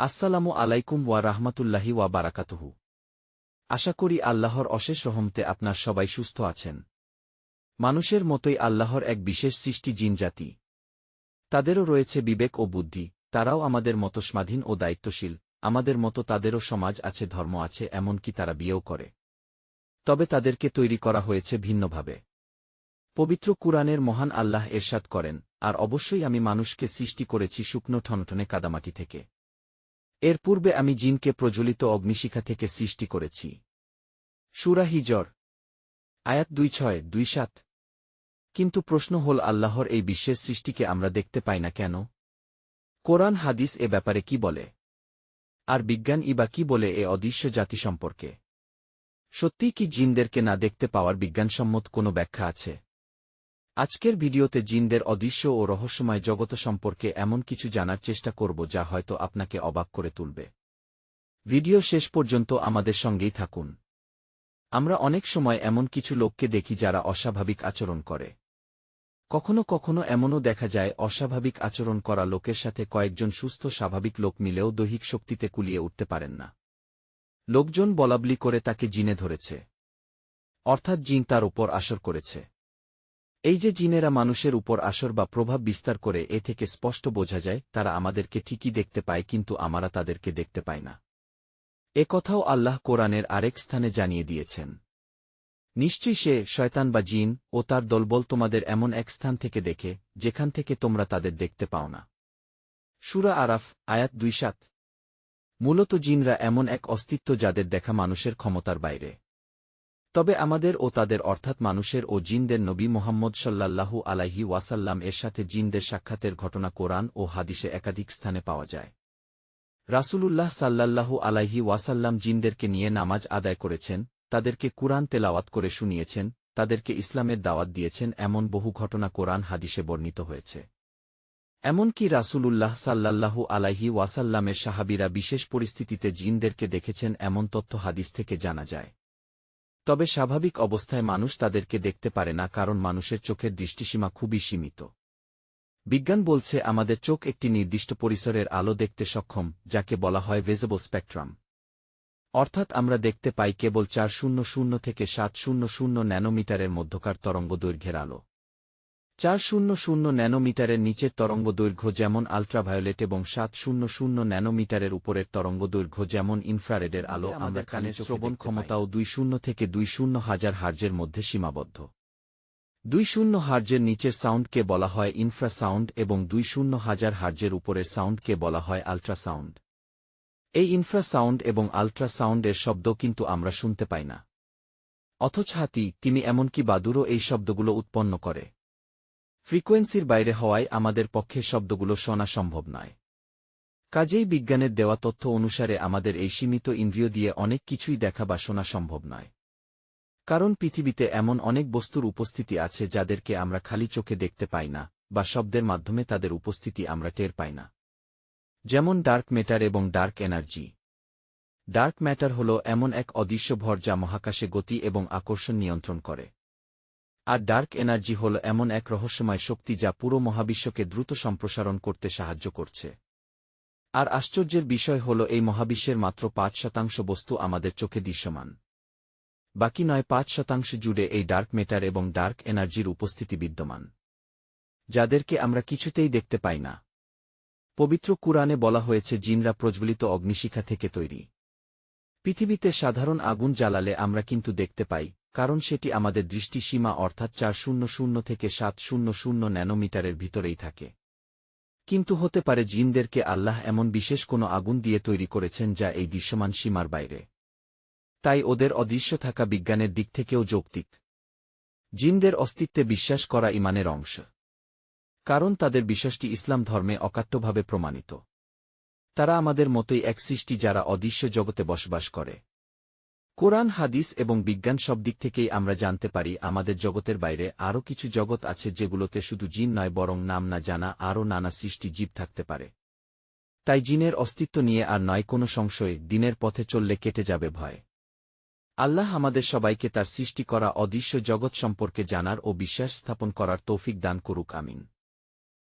আসসালামু আলাইকুম ওয়া রাহমাতুল্লাহি ওয়া বারাকাতুহু। আশা করি আল্লাহর অশেষ রহমতে আপনার সবাই সুস্থ আছেন। মানুষের মতোই আল্লাহর এক বিশেষ সৃষ্টি জিনজাতি তাদেরও রয়েছে বিবেক ও বুদ্ধি, তারাও আমাদের মতো স্বাধীন ও দায়িত্বশীল, আমাদের মতো তাদেরও সমাজ আছে, ধর্ম আছে, এমনকি তারা বিয়েও করে। তবে তাদেরকে তৈরি করা হয়েছে ভিন্নভাবে। পবিত্র কুরআনের মহান আল্লাহ এরশাদ করেন, আর অবশ্যই আমি মানুষকে সৃষ্টি করেছি শুকনো ঠনঠনে কাদামাটি থেকে। এর পূর্বে আমি জিনকে প্রজ্বলিত অগ্নিশিখা থেকে সৃষ্টি করেছি। সুরা হিজর, আয়াত দুই ছয়, দুই সাত। কিন্তু প্রশ্ন হল, আল্লাহর এই বিশ্বের সৃষ্টিকে আমরা দেখতে পাই না কেন? কোরআন হাদিস এ ব্যাপারে কি বলে? আর বিজ্ঞান ইবা কি বলে এ অদৃশ্য জাতি সম্পর্কে? সত্যিই কি জিনদেরকে না দেখতে পাওয়ার বিজ্ঞানসম্মত কোনো ব্যাখ্যা আছে? আজকের ভিডিওতে জিনদের অদৃশ্য ও রহস্যময় জগত সম্পর্কে এমন কিছু জানার চেষ্টা করব যা হয়তো আপনাকে অবাক করে তুলবে। ভিডিও শেষ পর্যন্ত আমাদের সঙ্গেই থাকুন। আমরা অনেক সময় এমন কিছু লোককে দেখি যারা অস্বাভাবিক আচরণ করে। কখনো কখনো এমনও দেখা যায়, অস্বাভাবিক আচরণ করা লোকের সাথে কয়েকজন সুস্থ, স্বাভাবিক লোক মিলেও দৈহিক শক্তিতে কুলিয়ে উঠতে পারেন না। লোকজন বলাবলি করে তাকে জিনে ধরেছে। অর্থাৎ জিন তার উপর আসর করেছে। এই যে জিনেরা মানুষের উপর আসর বা প্রভাব বিস্তার করে এ থেকে স্পষ্ট বোঝা যায়, তারা আমাদেরকে ঠিকই দেখতে পায়, কিন্তু আমরা তাদেরকে দেখতে পাই না। এ কথাও আল্লাহ কোরআনের আরেক স্থানে জানিয়ে দিয়েছেন। নিশ্চয়ই সে শয়তান বা জিন ও তার দলবল তোমাদের এমন এক স্থান থেকে দেখে, যেখান থেকে তোমরা তাদের দেখতে পাও না। সুরা আরাফ, আয়াত দুই সাত। মূলত জিনরা এমন এক অস্তিত্ব যাদের দেখা মানুষের ক্ষমতার বাইরে। তবে আমাদের ও তাদের, অর্থাৎ মানুষের ও জিনদের নবী মোহাম্মদ সাল্লাল্লাহু আলাইহি ওয়াসাল্লাম এর সাথে জিনদের সাক্ষাতের ঘটনা কোরআন ও হাদিসে একাধিক স্থানে পাওয়া যায়। রাসূলুল্লাহ সাল্লাল্লাহু আলাইহি ওয়াসাল্লাম জিনদেরকে নিয়ে নামাজ আদায় করেছেন, তাদেরকে কুরআন তেলাওয়াত করে শুনিয়েছেন, তাদেরকে ইসলামের দাওয়াত দিয়েছেন এমন বহু ঘটনা কোরআন হাদিসে বর্ণিত হয়েছে। এমনকি রাসূলুল্লাহ সাল্লাল্লাহু আলাইহি ওয়াসাল্লামের সাহাবিরা বিশেষ পরিস্থিতিতে জিনদেরকে দেখেছেন এমন তথ্য হাদিস থেকে জানা যায়। তবে স্বাভাবিক অবস্থায় মানুষ তাদেরকে দেখতে পারে না কারণ মানুষের চোখের দৃষ্টিসীমা খুবই সীমিত। বিজ্ঞান বলছে আমাদের চোখ একটি নির্দিষ্ট পরিসরের আলো দেখতে সক্ষম, যাকে বলা হয় ভেজেবল স্পেকট্রাম অর্থাৎ আমরা দেখতে পাই কেবল চার শূন্য শূন্য থেকে সাত শূন্য শূন্য ন্যানোমিটারের মধ্যকার তরঙ্গ দৈর্ঘ্যের আলো। চার শূন্য শূন্য ন্যানোমিটারের নিচের তরঙ্গ দৈর্ঘ্য যেমন আলট্রাভায়োলেট এবং সাত শূন্য শূন্য ন্যানোমিটারের উপরের তরঙ্গ দৈর্ঘ্য যেমন ইনফ্রারেডের আলো আমাদের কানে শ্রবণ ক্ষমতাও দুই শূন্য থেকে দুই শূন্য হাজার হার্জের মধ্যে সীমাবদ্ধ। দুই শূন্য হার্জের নিচের সাউন্ডকে বলা হয় ইনফ্রাসাউন্ড এবং দুই শূন্য হাজার হার্জের উপরের সাউন্ডকে বলা হয় আলট্রাসাউন্ড। এই ইনফ্রাসাউন্ড এবং আলট্রাসাউন্ডের শব্দ কিন্তু আমরা শুনতে পাই না। অথচ হাতি তিনি এমনকি বাদুরও এই শব্দগুলো উৎপন্ন করে। ফ্রিকোয়েন্সির বাইরে হওয়ায় আমাদের পক্ষে শব্দগুলো শোনা সম্ভব নয়। কাজেই বিজ্ঞানের দেওয়া তথ্য অনুসারে আমাদের এই সীমিত ইন্দ্রিয় দিয়ে অনেক কিছুই দেখা বা শোনা সম্ভব নয়। কারণ পৃথিবীতে এমন অনেক বস্তুর উপস্থিতি আছে যাদেরকে আমরা খালি চোখে দেখতে পাই না, বা শব্দের মাধ্যমে তাদের উপস্থিতি আমরা টের পাই না। যেমন ডার্ক ম্যাটার এবং ডার্ক এনার্জি। ডার্ক ম্যাটার হল এমন এক অদৃশ্য ভর যা মহাকাশে গতি এবং আকর্ষণ নিয়ন্ত্রণ করে। আর ডার্ক এনার্জি হল এমন এক রহস্যময় শক্তি যা পুরো মহাবিশ্বকে দ্রুত সম্প্রসারণ করতে সাহায্য করছে। আর আশ্চর্যের বিষয় হল এই মহাবিশ্বের মাত্র পাঁচ শতাংশ বস্তু আমাদের চোখে দৃশ্যমান। বাকি নয়, পাঁচ শতাংশ জুড়ে এই ডার্ক মেটার এবং ডার্ক এনার্জির উপস্থিতি বিদ্যমান। যাদেরকে আমরা কিছুতেই দেখতে পাই না। পবিত্র কুরআনে বলা হয়েছে, জিনরা প্রজ্বলিত অগ্নিশিখা থেকে তৈরি। পৃথিবীতে সাধারণ আগুন জ্বালালে আমরা কিন্তু দেখতে পাই কারণ সেটি আমাদের দৃষ্টিসীমা অর্থাৎ চার শূন্য শূন্য থেকে সাত শূন্য শূন্য ন্যানোমিটারের ভিতরেই থাকে। কিন্তু হতে পারে জিনদেরকে আল্লাহ এমন বিশেষ কোনো আগুন দিয়ে তৈরি করেছেন যা এই দৃশ্যমান সীমার বাইরে। তাই ওদের অদৃশ্য থাকা বিজ্ঞানের দিক থেকেও যৌক্তিক। জিনদের অস্তিত্বে বিশ্বাস করা ইমানের অংশ। কারণ তাদের বিশ্বাসটি ইসলাম ধর্মে অকাট্যভাবে প্রমাণিত। তারা আমাদের মতোই এক সৃষ্টি যারা অদৃশ্য জগতে বসবাস করে। কোরআন, হাদিস এবং বিজ্ঞান সব দিক থেকেই আমরা জানতে পারি আমাদের জগতের বাইরে আরও কিছু জগৎ আছে যেগুলোতে শুধু জিন নয়, বরং নাম না জানা, আরও নানা সৃষ্টি জীব থাকতে পারে। তাই জিনের অস্তিত্ব নিয়ে আর নয় কোনো সংশয়, দিনের পথে চললে কেটে যাবে ভয়। আল্লাহ আমাদের সবাইকে তার সৃষ্টি করা অদৃশ্য জগৎ সম্পর্কে জানার ও বিশ্বাস স্থাপন করার তৌফিক দান করুক, আমিন।